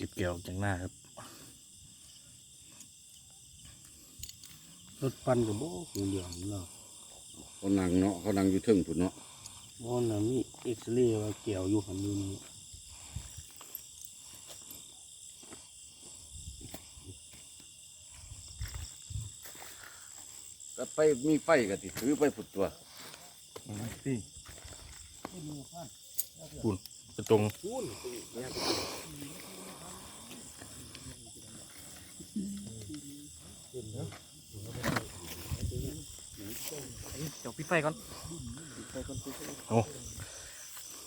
ก็บเกี่ยวจากหน้าครับรถฟันกับโบหูเหลืองเนาะเขานั่งเนาะเขานั่งอยู่เทึ่งพุ่นเนาะบอน่ะมีเอ็กซเรย์ว่าเกี่ยวอยู่หันอยู่นี่ก็ไปมีไฟก็ติถือไปพุ่นตัวปุ่นไปตรง เดี๋ยวปิดไฟก่อน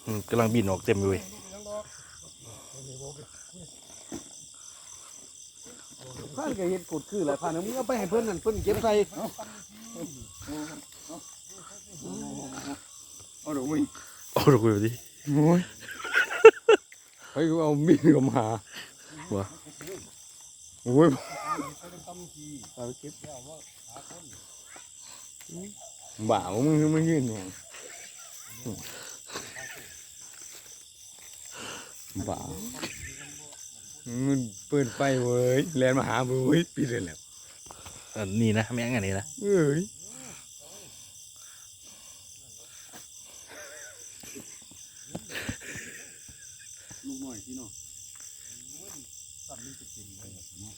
อืมกำลังบินออกเต็มอยู่เว้ยพานก็เฮ็ดกดคือหลายพานมึงเอาไปให้เพิ่นนั่นเพิ่นเก็บใส่เอาดอกมึงโอ้ดูคุยไปดิโอ้ยเฮ้ยเอามีดกับหาหัว โอ้ยเอาเก็บบ่าวมึงมึงยืนเนี่ยบ่าวมันเปิดไฟเว้ยแลนมาหาเว้ยปิดเลยแหละอันนี้นะแม่งอันนี้นะเอ้ยลูกหน่อยพี่น้อง 上面就这个样子嘛。